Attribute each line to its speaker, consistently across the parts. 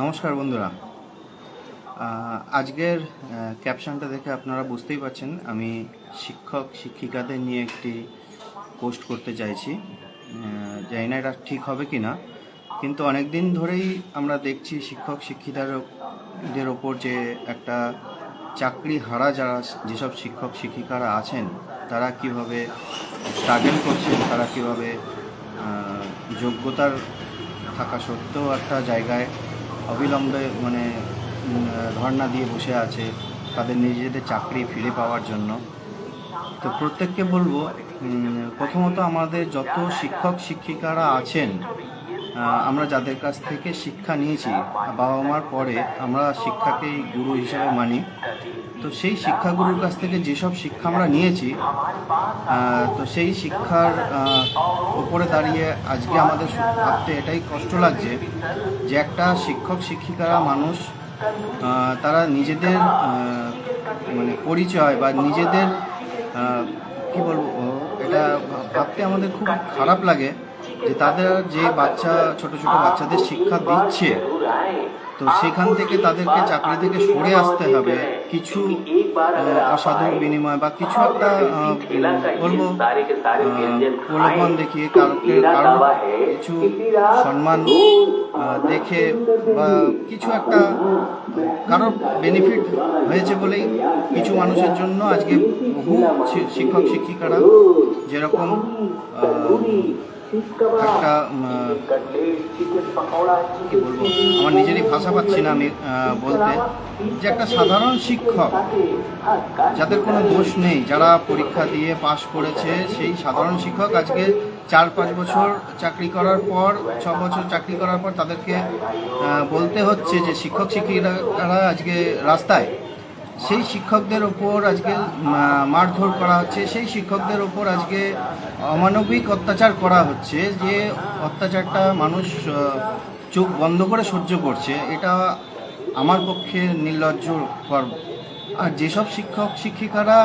Speaker 1: নমস্কার বন্ধুরা। আজকের ক্যাপশনটা দেখে আপনারা বুঝতেই পারছেন, আমি শিক্ষক, শিক্ষিকাদের নিয়ে একটি পোস্ট করতে চাইছি। জানি না এটা ঠিক হবে কি না কিন্তু অনেক দিন ধরেই আমরা দেখছি শিক্ষক শিক্ষিকাদের ওপর যে একটা চাকরি হারা যারা, যেসব শিক্ষক, শিক্ষিকারা আছেন, তারা কীভাবে স্ট্রাগল করছেন, তারা কীভাবে যোগ্যতার থাকা সত্ত্বেও একটা জায়গায় অবিলম্বে মানে ধর্ণা দিয়ে বসে আছে তাদের নিজেদের চাকরি ফিরে পাওয়ার জন্য। তো প্রত্যেককে বলব প্রথমত আমাদের যত শিক্ষক শিক্ষিকারা আছেন আমরা যাদের কাছ থেকে শিক্ষা নিয়েছি বাবা মার পরে আমরা শিক্ষাকেই গুরু হিসেবে মানি। তো সেই শিক্ষাগুরুর কাছ থেকে যেসব শিক্ষা আমরা নিয়েছি তো সেই শিক্ষার উপরে দাঁড়িয়ে আজকে আমাদের ভাবতে এটাই কষ্ট লাগছে যে একটা শিক্ষক, শিক্ষিকারা মানুষ তারা নিজেদের মানে পরিচয় বা নিজেদের কি বলব, এটা ভাবতে আমাদের খুব খারাপ লাগে। যে তাদের যে বাচ্চা ছোট ছোট বাচ্চাদের শিক্ষা দিচ্ছে তো সেখান থেকে তাদেরকে চাকরি থেকে সরে আসতে হবে। কিছু আহ, অসাধু বিনিময় বা কিছু একটা বলব প্রলোভন দেখিয়ে কারোকে কারও কিছু সম্মান দেখে বা কিছু একটা কারোর বেনিফিট হয়েছে বলেই কিছু মানুষের জন্য আজকে বহু শিক্ষক শিক্ষিকারা যেরকম একটা কি বলব, আমার নিজেরই ভাষা পাচ্ছি না আমি বলতে। যে একটা সাধারণ শিক্ষক, যাদের কোনো দোষ নেই, যারা পরীক্ষা দিয়ে পাশ করেছে, সেই সাধারণ শিক্ষক আজকে চার, পাঁচ বছর চাকরি করার পর, ছ বছর চাকরি করার পর তাদেরকে বলতে হচ্ছে যে শিক্ষক শিক্ষিকারা আজকে রাস্তায়। সেই শিক্ষকদের ওপর আজকে মারধর করা হচ্ছে, সেই শিক্ষকদের ওপর আজকে অমানবিক অত্যাচার করা হচ্ছে, যে অত্যাচারটা মানুষ চোখ বন্ধ করে সহ্য করছে, এটা আমার পক্ষে নির্লজ্জ কর আর যেসব শিক্ষক, শিক্ষিকারা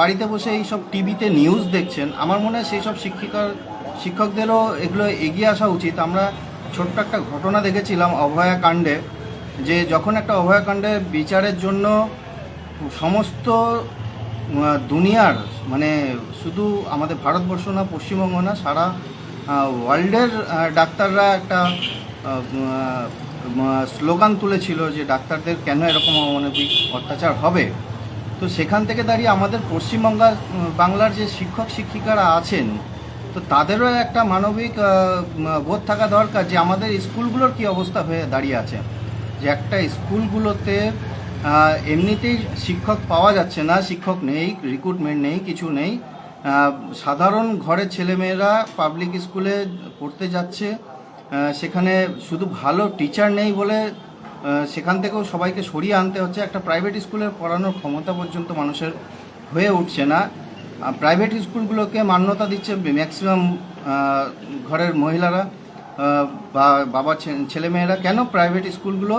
Speaker 1: বাড়িতে বসে এই সব টিভিতে নিউজ দেখছেন, আমার মনে হয় সেই সব শিক্ষিকার, শিক্ষকদেরও এগুলো এগিয়ে আসা উচিত। আমরা ছোট্ট একটা ঘটনা দেখেছিলাম অভয়া কাণ্ডে যে যখন একটা অভয়াকাণ্ডে বিচারের জন্য সমস্ত দুনিয়ার মানে শুধু আমাদের ভারতবর্ষ না, পশ্চিমবঙ্গ না, সারা ওয়ার্ল্ডের ডাক্তাররা একটা স্লোগান তুলেছিল যে ডাক্তারদের কেন এরকম অমানবিক অত্যাচার হবে। তো সেখান থেকে দাঁড়িয়ে আমাদের পশ্চিমবঙ্গা বাংলার যে শিক্ষক শিক্ষিকারা আছেন, তো তাদেরও একটা মানবিক বোধ থাকা দরকার যে আমাদের স্কুলগুলোর কি অবস্থা হয়ে দাঁড়িয়ে আছে। যে একটা স্কুলগুলোতে এমনিতেই শিক্ষক পাওয়া যাচ্ছে না, শিক্ষক নেই রিক্রুটমেন্ট নেই, কিছু নেই। সাধারণ ঘরের ছেলেমেয়েরা পাবলিক স্কুলে পড়তে যাচ্ছে। সেখানে শুধু ভালো টিচার নেই বলে সেখান থেকেও সবাইকে সরিয়ে আনতে হচ্ছে। একটা প্রাইভেট স্কুলে পড়ানোর ক্ষমতা পর্যন্ত মানুষের হয়ে উঠছে না। প্রাইভেট স্কুলগুলোকে মান্যতা দিচ্ছে ম্যাক্সিমাম ঘরের মহিলারা বা বাবা ছেলেমেয়েরা। কেন প্রাইভেট স্কুলগুলো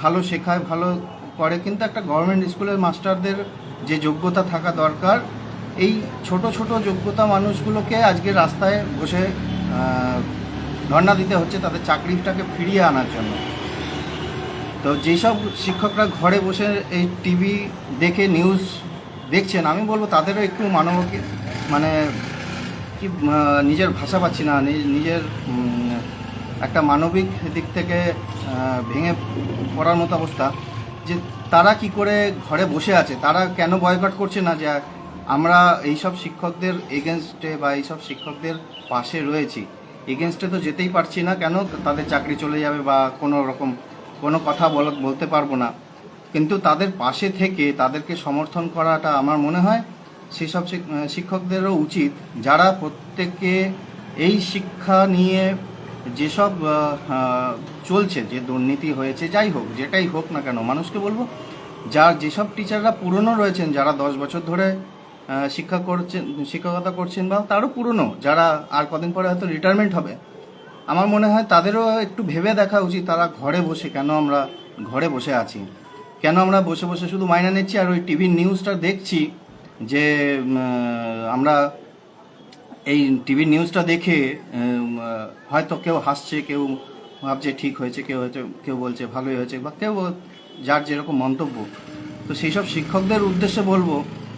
Speaker 1: ভালো শেখায়, ভালো করে কিন্তু একটা গভর্নমেন্ট স্কুলের মাস্টারদের যে যোগ্যতা থাকা দরকার, এই ছোট ছোট যোগ্যতা মানুষগুলোকে আজকে রাস্তায় বসে ধর্ণা দিতে হচ্ছে তাদের চাকরিটাকে ফিরিয়ে আনার জন্য। তো যেসব শিক্ষকরা ঘরে বসে এই টিভি দেখে নিউজ দেখছেন, আমি বলব তাদেরও একটু মানব মানে কি নিজের ভাষা পাচ্ছি নি- নিজের একটা মানবিক দিক থেকে ভেঙে পড়ার মতো অবস্থা। যে তারা কি করে ঘরে বসে আছে, তারা কেন বয়কট করছে না যে আমরা এইসব শিক্ষকদের এগেনস্টে বা এইসব শিক্ষকদের পাশে রয়েছি? এগেনস্টে তো যেতেই পারছি না, কেন তাদের চাকরি চলে যাবে বা কোনো রকম, কোনো কথা বল, বলতে পারব না। কিন্তু তাদের পাশে থেকে তাদেরকে সমর্থন করাটা আমার মনে হয় সেসব শিক- শিক্ষকদেরও উচিত। যারা প্রত্যেকে এই শিক্ষা নিয়ে যেসব চলছে, যে দুর্নীতি হয়েছে, যাই হোক, যেটাই হোক না কেন, মানুষকে বলব যা যেসব টিচাররা পুরনো রয়েছেন, যারা দশ বছর ধরে শিক্ষা করছেন, শিক্ষকতা করছেন, বা তারও পুরনো, যারা আর কদিন পরে হয়তো রিটায়ারমেন্ট হবে, আমার মনে হয় তাদেরও একটু ভেবে দেখা উচিত, তারা ঘরে বসে কেন আমরা ঘরে বসে আছি? কেন আমরা বসে বসে শুধু মাইনা নিচ্ছি, আর ওই টিভির নিউজটা দেখছি যে আমরা এই টিভির নিউজটা দেখে হয়তো কেউ হাসছে, কেউ ভাবছে ঠিক হয়েছে, কেউ হয়তো, কেউ বলছে ভালোই হয়েছে, বা কেউ যার যেরকম মন্তব্য। তো সেই সব শিক্ষকদের উদ্দেশ্যে বলব,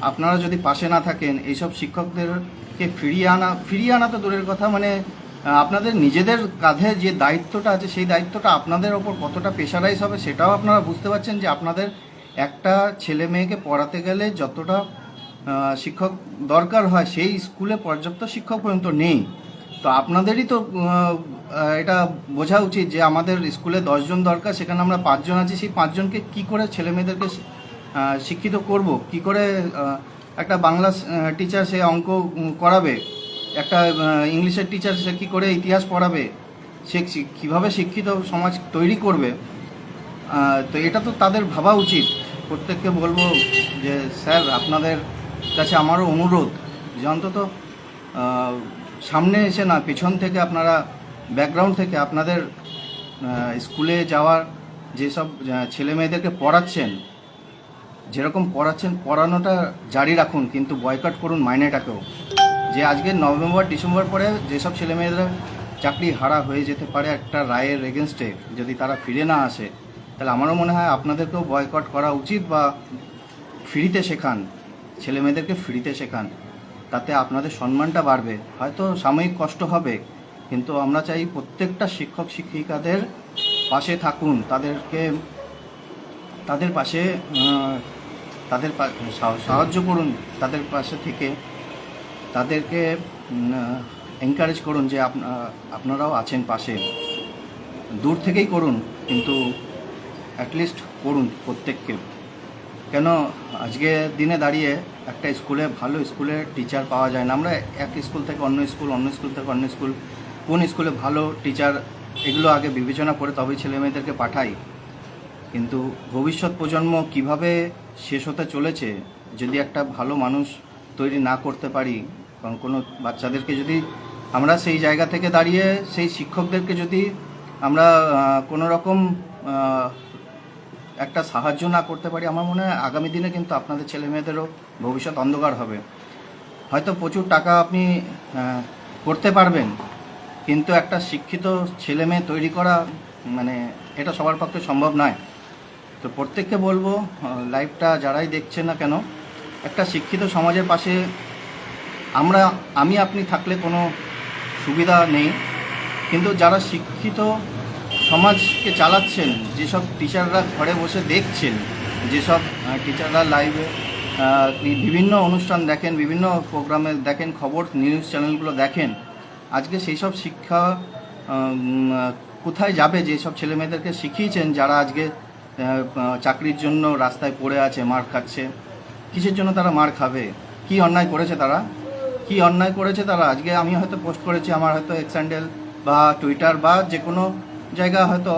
Speaker 1: আপনারা যদি পাশে না থাকেন, এইসব শিক্ষকদেরকে ফিরিয়ে আনা ফিরিয়ে আনা তো দূরের কথা মানে আপনাদের নিজেদের কাঁধে যে দায়িত্বটা আছে, সেই দায়িত্বটা আপনাদের ওপর কতটা প্রেশারাইজ হবে, সেটাও আপনারা বুঝতে পারছেন যে আপনাদের একটা ছেলে মেয়েকে পড়াতে গেলে যতটা শিক্ষক দরকার হয়, সেই স্কুলে পর্যাপ্ত শিক্ষক পর্যন্ত নেই। তো আপনাদেরই তো এটা বোঝা উচিত যে আমাদের স্কুলে দশজন দরকার, সেখানে আমরা পাঁচজন আছি, সেই পাঁচজনকে কি করে ছেলে মেয়েদেরকে শিক্ষিত করব? কি করে একটা বাংলা টিচার সে অঙ্ক করাবে? একটা ইংলিশের টিচার সে কী করে ইতিহাস পড়াবে? সে কীভাবে শিক্ষিত সমাজ তৈরি করবে? তো এটা তো তাদের ভাবা উচিত। প্রত্যেককে বলব যে, স্যার, আপনাদের কাছে আমারও অনুরোধ যে অন্তত সামনে এসে না, পেছন থেকে আপনারা ব্যাকগ্রাউন্ড থেকে আপনাদের স্কুলে যাওয়ার যেসব ছেলে মেয়েদেরকে পড়াচ্ছেন, যেরকম পড়াচ্ছেন, পড়ানোটা জারি রাখুন, কিন্তু বয়কট করুন মাইনেটাকেও। যে আজকে নভেম্বর, ডিসেম্বর পরে যেসব ছেলে মেয়েরা চাকরি হারা হয়ে যেতে পারে একটা রায়ের এগেনস্টে যদি তারা ফিরে না আসে, তাহলে আমারও মনে হয় আপনাদেরকেও বয়কট করা উচিত বা ফ্রিতে শেখান। ছেলে মেয়েদেরকে ফ্রিতে শেখান, তাতে আপনাদের সম্মানটা বাড়বে। হয়তো সাময়িক কষ্ট হবে, কিন্তু আমরা চাই প্রত্যেকটা শিক্ষক, শিক্ষিকাদের পাশে থাকুন, তাদেরকে, তাদের পাশে তাদের সাহায্য করুন, তাদের পাশে থেকে তাদেরকে এনকারেজ করুন যে আপনা- আপনারাও আছেন পাশে। দূর থেকেই করুন, কিন্তু অ্যাটলিস্ট করুন প্রত্যেককে। কেন আজকে দিনে দাঁড়িয়ে একটা স্কুলে ভালো স্কুলে টিচার পাওয়া যায় না। আমরা এক স্কুল থেকে অন্য স্কুল অন্য স্কুল থেকে অন্য স্কুল, কোন স্কুলে ভালো টিচার এগুলো আগে বিবেচনা করে তবেই ছেলে মেয়েদেরকে পাঠাই। কিন্তু ভবিষ্যৎ প্রজন্ম কীভাবে শেষ হতে চলেছে, যদি একটা ভালো মানুষ তৈরি না করতে পারি, কারণ কোনো বাচ্চাদেরকে যদি আমরা সেই জায়গা থেকে দাঁড়িয়ে, সেই শিক্ষকদেরকে যদি আমরা কোনো রকম একটা সাহায্য না করতে পারি, আমার মনে হয় আগামী দিনে কিন্তু আপনাদের ছেলে মেয়েদেরও ভবিষ্যৎ অন্ধকার হবে। হয়তো প্রচুর টাকা আপনি করতে পারবেন, কিন্তু একটা শিক্ষিত ছেলে মেয়ে তৈরি করা মানে এটা সবার পক্ষে সম্ভব নয়। তো প্রত্যেককে বলব লাইভটা যারাই দেখছেন না কেন, একটা শিক্ষিত সমাজের পাশে আমরা, আমি আপনি থাকলে কোনো সুবিধা নেই, কিন্তু যারা শিক্ষিত সমাজকে চালাচ্ছেন, যেসব টিচাররা ঘরে বসে দেখছেন, যেসব টিচাররা লাইভে বিভিন্ন অনুষ্ঠান দেখেন, বিভিন্ন প্রোগ্রামে দেখেন, খবর নিউজ চ্যানেলগুলো দেখেন, আজকে সেই সব শিক্ষা কোথায় যাবে? যেসব ছেলে মেয়েদেরকে শিখিয়েছেন, যারা আজকে চাকরির জন্য রাস্তায় পড়ে আছে, মার খাচ্ছে, কিসের জন্য তারা মার খাবে? কি অন্যায় করেছে তারা? কি অন্যায় করেছে তারা? আজকে আমি হয়তো পোস্ট করেছি, আমার হয়তো এক্স্যান্ডেল বা টুইটার বা যে কোনো জায়গা হয়তো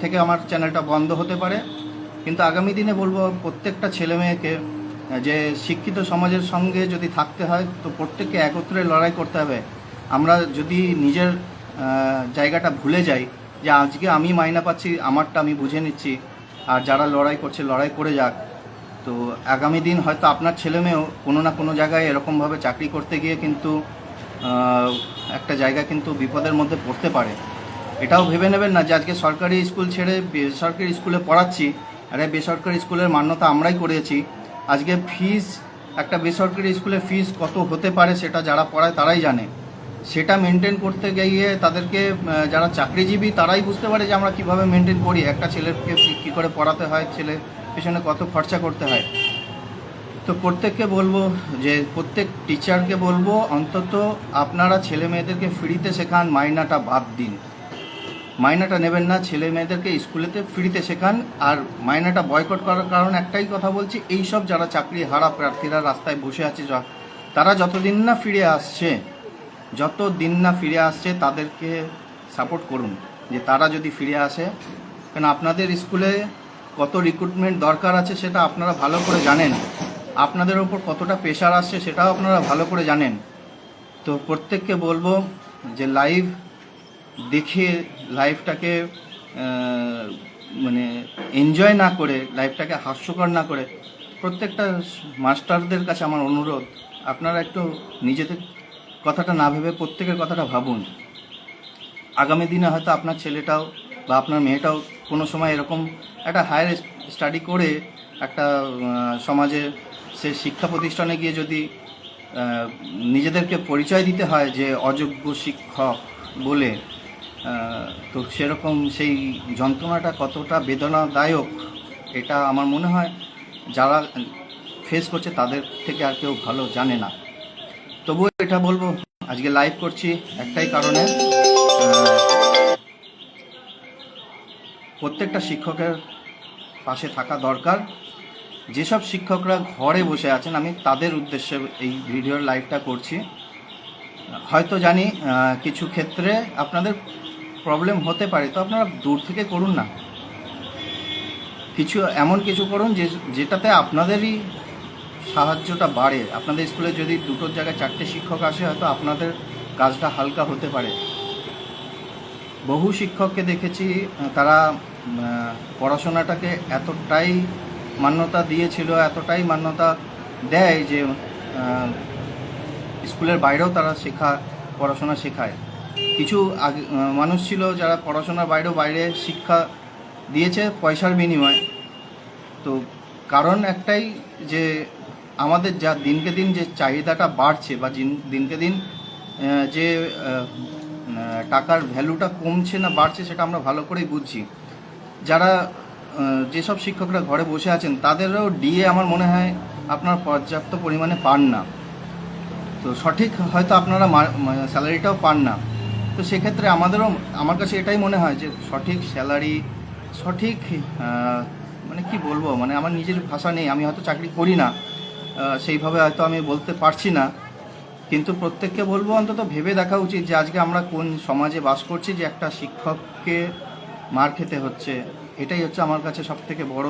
Speaker 1: থেকে আমার চ্যানেলটা বন্ধ হতে পারে। কিন্তু আগামী দিনে বলব, প্রত্যেকটা ছেলে মেয়েকে যে শিক্ষিত সমাজের সঙ্গে যদি থাকতে হয়, তো প্রত্যেককে একত্রে লড়াই করতে হবে। আমরা যদি নিজের জায়গাটা ভুলে যাই, যে আজকে আমি মাইনা পাচ্ছি, আমারটা আমি বুঝে নিচ্ছি, আর যারা লড়াই করছে, লড়াই করে যাক। তো আগামী দিন হয়তো আপনার ছেলে মেয়েও কোনো না কোনো জায়গায় এরকমভাবে চাকরি করতে গিয়ে কিন্তু একটা জায়গা কিন্তু বিপদের মধ্যে পড়তে পারে। এটাও ভেবে নেবেন না যে আজকে সরকারি স্কুল ছেড়ে বেসরকারি স্কুলে পড়াচ্ছি। আরে বেসরকারি স্কুলের মান্যতা আমরাই করেছি। আজকে ফিস একটা বেসরকারি স্কুলে ফিস কত হতে পারে সেটা যারা পড়ায় তারাই জানে। সেটা মেনটেন করতে গিয়ে তাদেরকে যারা চাকরিজীবী তারাই বুঝতে পারে যে আমরা কীভাবে মেনটেন করি। একটা ছেলেকে কি- করে পড়াতে হয়, ছেলে পেছনে কত খরচা করতে হয়। তো প্রত্যেককে বলব যে, প্রত্যেক টিচারকে বলব, অন্তত আপনারা ছেলে মেয়েদেরকে ফ্রিতে শেখান, মাইনাটা বাদ দিন। মাইনাটা নেবেন না, ছেলে মেয়েদেরকে স্কুলেতে ফ্রিতে শেখান, আর মাইনাটা বয়কট করার কারণ একটাই কথা বলছি এই সব যারা চাকরি হারা প্রার্থীরা রাস্তায় বসে আছে তারা যতদিন না ফিরে আসছে যত দিন না ফিরে আসছে, তাদেরকে সাপোর্ট করুন, যে তারা যদি ফিরে আসে। কেন আপনাদের স্কুলে কত রিক্রুটমেন্ট দরকার আছে সেটা আপনারা ভালো করে জানেন, আপনাদের ওপর কতটা প্রেশার আসছে সেটাও আপনারা ভালো করে জানেন। তো প্রত্যেককে বলব যে লাইভ দেখে লাইফটাকে মানে এনজয় না করে লাইফটাকে হাস্যকর না করে, প্রত্যেকটা মাস্টারদের কাছে আমার অনুরোধ, আপনারা একটু নিজেদের কথাটা না ভেবে প্রত্যেকের কথাটা ভাবুন। আগামী দিনে হয়তো আপনার ছেলেটাও বা আপনার মেয়েটাও কোনো সময় এরকম একটা হায়ার স্টাডি করে একটা সমাজে সে শিক্ষা প্রতিষ্ঠানে গিয়ে যদি নিজেদেরকে পরিচয় দিতে হয় যে অযোগ্য শিক্ষক বলে তো সেরকম সেই যন্ত্রণাটা কতটা বেদনাদায়ক, এটা আমার মনে হয় যারা ফেস করছে তাদের থেকে আর কেউ ভালো জানে না। তবুও এটা বলব, আজকে লাইভ করছি একটাই কারণে প্রত্যেকটা শিক্ষকের পাশে থাকা দরকার। যেসব শিক্ষকরা ঘরে বসে আছেন, আমি তাদের উদ্দেশ্যে এই ভিডিওর লাইভটা করছি। হয়তো জানি কিছু ক্ষেত্রে আপনাদের প্রবলেম হতে পারে, তো আপনারা দূর থেকে করুন না। কিছু, এমন কিছু করুন যে, যেটাতে আপনাদেরই সাহায্যটা বাড়ে। আপনাদের স্কুলে যদি দুটোর জায়গায় চারটে শিক্ষক আসে, হয়তো আপনাদের কাজটা হালকা হতে পারে। বহু শিক্ষককে দেখেছি তারা পড়াশোনাটাকে এতটাই মান্যতা দিয়েছিল, এতটাই মান্যতা দেয় যে স্কুলের বাইরেও তারা শেখা, পড়াশোনা শেখায়। কিছু আগে মানুষ ছিল যারা পড়াশোনার বাইরেও বাইরে শিক্ষা দিয়েছে পয়সার বিনিময়ে। তো কারণ একটাই যে আমাদের যা দিনকে দিন যে চাহিদাটা বাড়ছে বা দিনকে দিন যে টাকার ভ্যালুটা কমছে না বাড়ছে সেটা আমরা ভালো করেই বুঝছি। যারা যেসব শিক্ষকরা ঘরে বসে আছেন তাদেরও ডিএ আমার মনে হয় আপনার পর্যাপ্ত পরিমাণে পান না। তো সঠিক হয়তো আপনারা স্যালারিটাও পান না। তো সেক্ষেত্রে আমাদেরও, আমার কাছে এটাই মনে হয় যে সঠিক স্যালারি সঠিক মানে কি বলব মানে আমার নিজের ভাষা নেই, আমি হয়তো চাকরি করি না সেইভাবে হয়তো আমি বলতে পারছি না। কিন্তু প্রত্যেককে বলব অন্তত ভেবে দেখা উচিত যে আজকে আমরা কোন সমাজে বাস করছি যে একটা শিক্ষককে মার খেতে হচ্ছে। এটাই হচ্ছে আমার কাছে সব থেকে বড়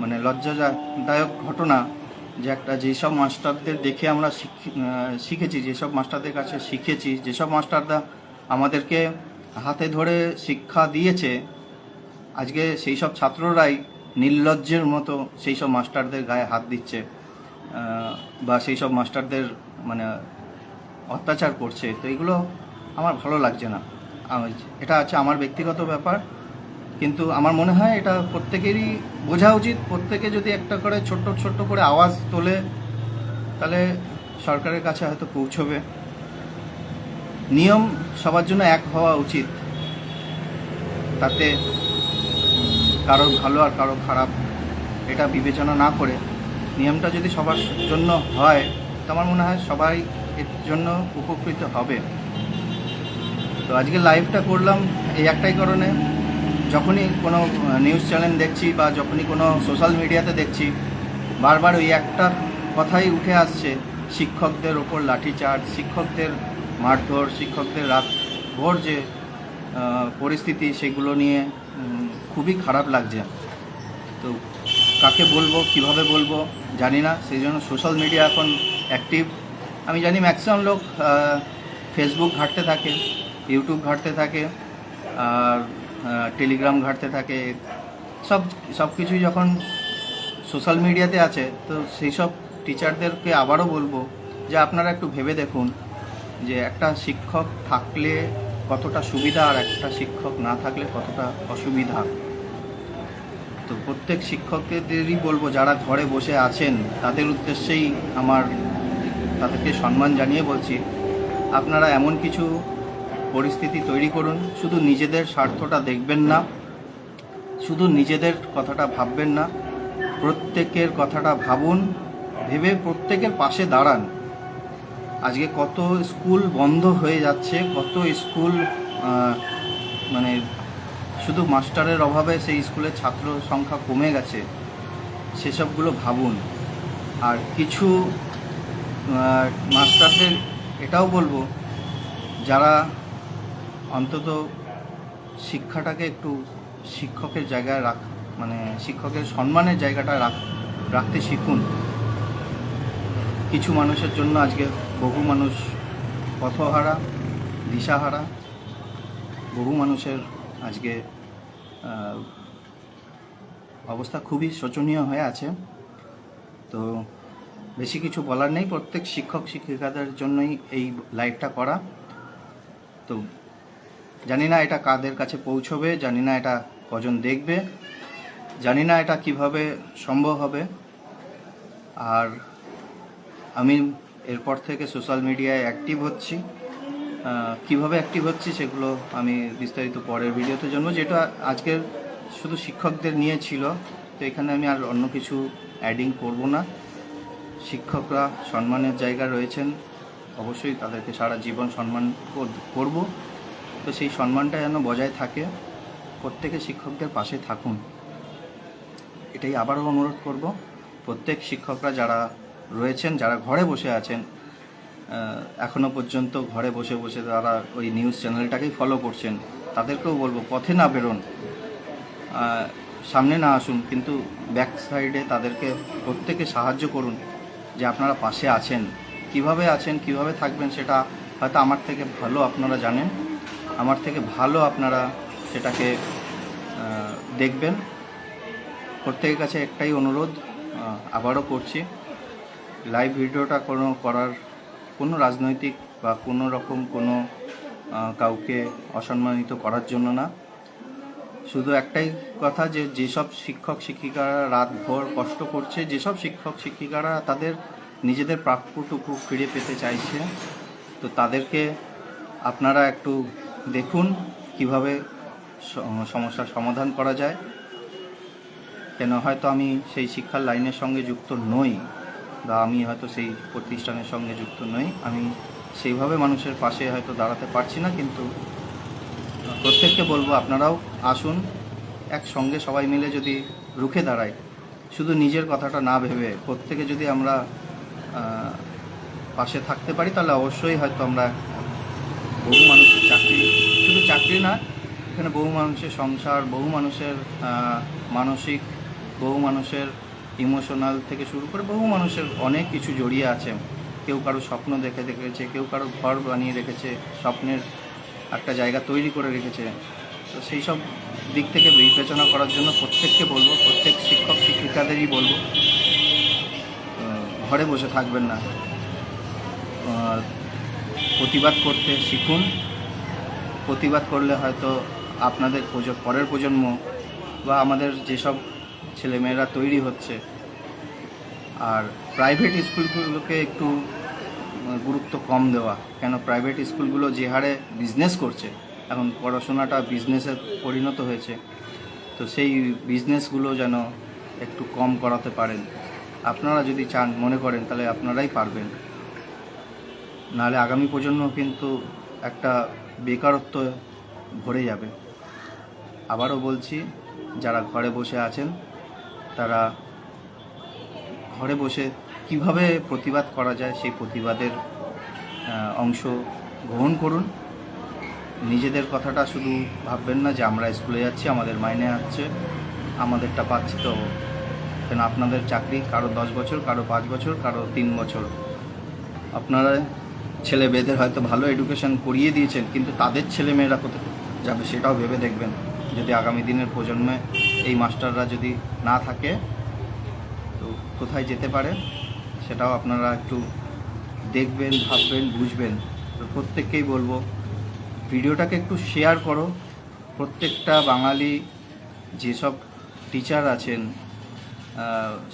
Speaker 1: মানে লজ্জাদায়ক ঘটনা। যে একটা যেসব মাস্টারদের দেখে আমরা শিখি- শিখেছি, যেসব মাস্টারদের কাছে শিখেছি, যেসব মাস্টাররা আমাদেরকে হাতে ধরে শিক্ষা দিয়েছে, আজকে সেই সব ছাত্ররাই নির্লজ্জের মতো সেই সব মাস্টারদের গায়ে হাত দিচ্ছে বা সেই সব মাস্টারদের মানে অত্যাচার করছে। তো এগুলো আমার ভালো লাগছে না। এটা আছে আমার ব্যক্তিগত ব্যাপার। কিন্তু আমার মনে হয় এটা প্রত্যেকেরই বোঝা উচিত। প্রত্যেকে যদি একটা করে ছোট্ট ছোট্ট করে আওয়াজ তোলে, তাহলে সরকারের কাছে হয়তো পৌঁছবে। নিয়ম সবার জন্য এক হওয়া উচিত। তাতে কারও ভালো আর কারও খারাপ এটা বিবেচনা না করে। নিয়মটা যদি সবার জন্য হয়, তো আমার মনে হয় সবাই এর জন্য উপকৃত হবে। তো আজকে লাইভটা করলাম এই একটাই কারণে। যখনই কোনো নিউজ চ্যানেল দেখছি বা যখনই কোনো সোশ্যাল মিডিয়াতে দেখছি, বারবার ওই একটা কথাই উঠে আসছে, শিক্ষকদের ওপর লাঠিচার্জ, শিক্ষকদের মারধর, শিক্ষকদের রাত ভোর যে পরিস্থিতি সেগুলো নিয়ে খুবই খারাপ লাগছে। তো কাকে বলব, কীভাবে বলব, জানি না, সেই জন্য সোশ্যাল মিডিয়া এখন অ্যাক্টিভ আমি জানি ম্যাক্সিমাম লোক ফেসবুক ঘাঁটতে থাকে ইউটিউব ঘাঁটতে থাকে, আর টেলিগ্রাম ঘাঁটতে থাকে, সব সব কিছুই যখন সোশ্যাল মিডিয়াতে আছে, তো সেই সব টিচারদেরকে আবারও বলব যে আপনারা একটু ভেবে দেখুন যে একটা শিক্ষক থাকলে কতটা সুবিধা আর একটা শিক্ষক না থাকলে কতটা অসুবিধা। তো প্রত্যেক শিক্ষকদেরই বলব, যারা ঘরে বসে আছেন, তাদের উদ্দেশ্যেই আমার তাদেরকে সম্মান জানিয়ে বলছি, আপনারা এমন কিছু পরিস্থিতি তৈরি করুন। শুধু নিজেদের স্বার্থটা দেখবেন না। শুধু নিজেদের কথাটা ভাববেন না। প্রত্যেকের কথাটা ভাবুন। ভেবে প্রত্যেকের পাশে দাঁড়ান। আজকে কত স্কুল বন্ধ হয়ে যাচ্ছে, কত স্কুল মানে শুধু মাস্টারের অভাবে সেই স্কুলের ছাত্র সংখ্যা কমে গেছে। সেসবগুলো ভাবুন। আর কিছু মাস্টারদের এটাও বলব, যারা অন্তত শিক্ষাটাকে একটু শিক্ষকের জায়গায় রাখ মানে শিক্ষকের সম্মানের জায়গাটা রাখ, রাখতে শিখুন। কিছু মানুষের জন্য আজকে বহু মানুষ পথহারা, দিশাহারা, বহু মানুষের আজকে অবস্থা খুবই শোচনীয় হয়ে আছে। তো বেশি কিছু বলার নেই, প্রত্যেক শিক্ষক শিক্ষিকাদের জন্যই এই লাইভটা করা। তো জানি না এটা কাদের কাছে পৌঁছবে, জানি না এটা কজন দেখবে, জানি না এটা কীভাবে সম্ভব হবে। আর আমি এরপর থেকে সোশ্যাল মিডিয়ায় অ্যাক্টিভ হচ্ছি। কীভাবে অ্যাক্টিভ হচ্ছি সেগুলো আমি বিস্তারিত পরের ভিডিওতে জানব। যেটা আজকের শুধু শিক্ষকদের নিয়ে ছিল, তো এখানে আমি আর অন্য কিছু অ্যাডিং করব না। শিক্ষকরা সম্মানের জায়গা রয়েছেন, অবশ্যই তাদেরকে সারা জীবন সম্মান কর- করব। তো সেই সম্মানটা যেন বজায় থাকে প্রত্যেকে শিক্ষকদের পাশে থাকুন। এটাই আবারও অনুরোধ করব প্রত্যেক শিক্ষকরা যারা রয়েছেন যারা ঘরে বসে আছেন আহ, এখনও পর্যন্ত ঘরে বসে বসে তারা ওই নিউজ চ্যানেলটাকেই ফলো করছেন তাদেরকেও বলব পথে না বেরোন। সামনে না আসুন কিন্তু ব্যাক সাইডে তাদেরকে প্রত্যেকে সাহায্য করুন যে আপনারা পাশে আছেন। কীভাবে আছেন কীভাবে থাকবেন সেটা হয়তো আমার থেকে ভালো আপনারা জানেন। আমার থেকে ভালো আপনারা সেটাকে দেখবেন। প্রত্যেকের কাছে একটাই অনুরোধ আবারও করছি লাইভ ভিডিওটা কোনো করার কোনো রাজনৈতিক বা কোনো রকম কোনো কাউকে অসম্মানিত করার জন্য না। শুধু একটাই কথা যে, যেসব শিক্ষক শিক্ষিকারা রাত ভোর কষ্ট করছে, যেসব শিক্ষক শিক্ষিকারা তাদের নিজেদের প্রাপ্যটুকু ফিরে পেতে চাইছে, তো তাদেরকে আপনারা একটু দেখুন কীভাবে সমস্যার সমাধান করা যায়। কেন হয়তো আমি সেই শিক্ষার লাইনের সঙ্গে যুক্ত নই, বা আমি হয়তো সেই প্রতিষ্ঠানের সঙ্গে যুক্ত নই। আমি সেইভাবে মানুষের পাশে হয়তো দাঁড়াতে পারছি না, কিন্তু প্রত্যেককে বলব আপনারাও আসুন, একসঙ্গে সবাই মিলে যদি রুখে দাঁড়াই, শুধু নিজের কথাটা না ভেবে প্রত্যেকে যদি আমরা পাশে থাকতে পারি, তাহলে অবশ্যই হয়তো আমরা বহু মানুষের চাকরি চাকরি না। এখানে বহু মানুষের সংসার, বহু মানুষের মানসিক, বহু মানুষের ইমোশনাল থেকে শুরু করে বহু মানুষের অনেক কিছু জড়িয়ে আছে। কেউ কারও স্বপ্ন দেখে রেখেছে কেউ কারও ঘর বানিয়ে রেখেছে, স্বপ্নের একটা জায়গা তৈরি করে রেখেছে। তো সেই সব দিক থেকে বিবেচনা করার জন্য প্রত্যেককে বলব, প্রত্যেক শিক্ষক শিক্ষিকাদেরই বলব ঘরে বসে থাকবেন না। প্রতিবাদ করতে শিখুন। প্রতিবাদ করলে হয়তো আপনাদের পরের প্রজন্ম বা আমাদের যেসব ছেলেমেয়েরা তৈরি হচ্ছে, আর প্রাইভেট স্কুলগুলোকে একটু গুরুত্ব কম দেওয়া। কেন? প্রাইভেট স্কুলগুলো যে হারে বিজনেস করছে, এখন পড়াশোনাটা বিজনেসে পরিণত হয়েছে, তো সেই বিজনেসগুলো যেন একটু কম করাতে পারেন। আপনারা যদি চান, মনে করেন, তাহলে আপনারাই পারবেন। নাহলে আগামী প্রজন্ম কিন্তু একটা বেকারত্ব ভরে যাবে। আবারও বলছি, যারা ঘরে বসে আছেন, তারা ঘরে বসে কীভাবে প্রতিবাদ করা যায় সেই প্রতিবাদের অংশ গ্রহণ করুন। নিজেদের কথাটা শুধু ভাববেন না যে আমরা স্কুলে যাচ্ছি, আমাদের মাইনে আসছে, আমাদেরটা পাচ্ছি তো। কেন আপনাদের চাকরি কারও দশ বছর, কারও পাঁচ বছর, কারও তিন বছর। আপনারা ছেলে মেয়েদের হয়তো ভালো এডুকেশন করিয়ে দিয়েছেন, কিন্তু তাদের ছেলে মেয়েরা কোথায় যাবে সেটাও ভেবে দেখবেন। যদি আগামী দিনের প্রজন্মে এই মাস্টাররা যদি না থাকে, তো কোথায় যেতে পারে, সেটাও আপনারা একটু দেখবেন, ভাববেন, বুঝবেন। তো প্রত্যেককেই বলব, ভিডিওটাকে একটু শেয়ার করো। প্রত্যেকটা বাঙালি যেসব টিচার আছেন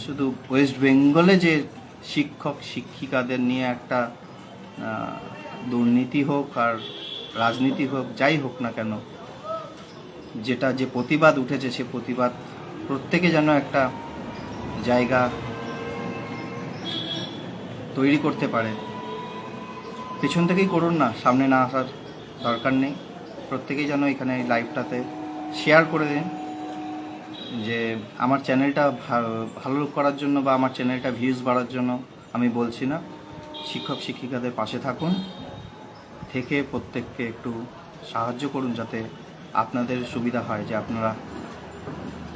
Speaker 1: শুধু ওয়েস্ট বেঙ্গলে যে শিক্ষক, শিক্ষিকাদের নিয়ে একটা দুর্নীতি হোক আর রাজনীতি হোক, যাই হোক না কেন, যেটা যে প্রতিবাদ উঠেছে সে প্রতিবাদ প্রত্যেকে যেন একটা জায়গা তৈরি করতে পারে। পেছন থেকেই করুন না, সামনে না আসার দরকার নেই। প্রত্যেকেই যেন এখানে এই লাইভটাতে শেয়ার করে দিন যে আমার চ্যানেলটা ভালো করার জন্য বা আমার চ্যানেলটা ভিউজ বাড়ার জন্য আমি বলছি না। শিক্ষক শিক্ষিকাদের পাশে থাকুন, থেকে প্রত্যেককে একটু সাহায্য করুন যাতে আপনাদের সুবিধা হয়, যে আপনারা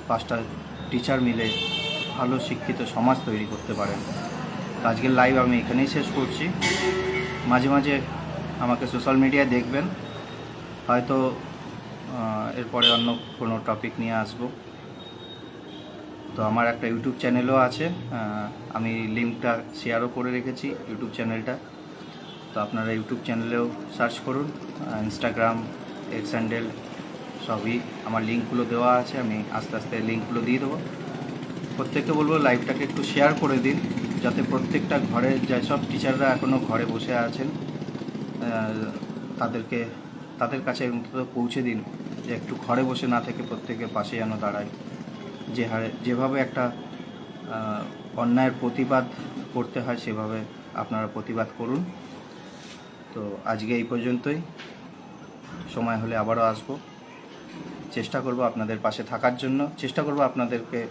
Speaker 1: পাঁচটা টিচার মিলে ভালো শিক্ষিত সমাজ তৈরি করতে পারেন। আজকের লাইভ আমি এখানেই শেষ করছি। মাঝে মাঝে আমাকে সোশ্যাল মিডিয়ায় দেখবেন। হয়তো এরপরে অন্য কোনো টপিক নিয়ে আসব। তো আমার একটা ইউটিউব চ্যানেলও আছে আমি লিঙ্কটা শেয়ারও করে রেখেছি ইউটিউব চ্যানেলটা তো আপনারা ইউটিউব চ্যানেলেও সার্চ করুন ইনস্টাগ্রাম এক্স হ্যান্ডেল সবই আমার লিঙ্কগুলো দেওয়া আছে, আমি আস্তে আস্তে লিঙ্কগুলো দিয়ে দেবো। প্রত্যেককে বলব লাইভটাকে একটু শেয়ার করে দিন, যাতে প্রত্যেকটা ঘরে যেসব টিচাররা এখনও ঘরে বসে আছেন তাদেরকে, তাদের কাছে পৌঁছে দিন যে একটু ঘরে বসে না থেকে প্রত্যেকের পাশে যেন দাঁড়ায়। যে হারে যেভাবে একটা অন্যায়ের প্রতিবাদ করতে হয় সেভাবে আপনারা প্রতিবাদ করুন। তো আজকে এই পর্যন্তই। সময় হলে আবারও আসব। চেষ্টা করব আপনাদের পাশে থাকার জন্য। চেষ্টা করব আপনাদেরকে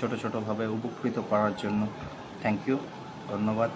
Speaker 1: ছোট ছোটোভাবে উপকৃত করার জন্য। থ্যাংক ইউ ধন্যবাদ।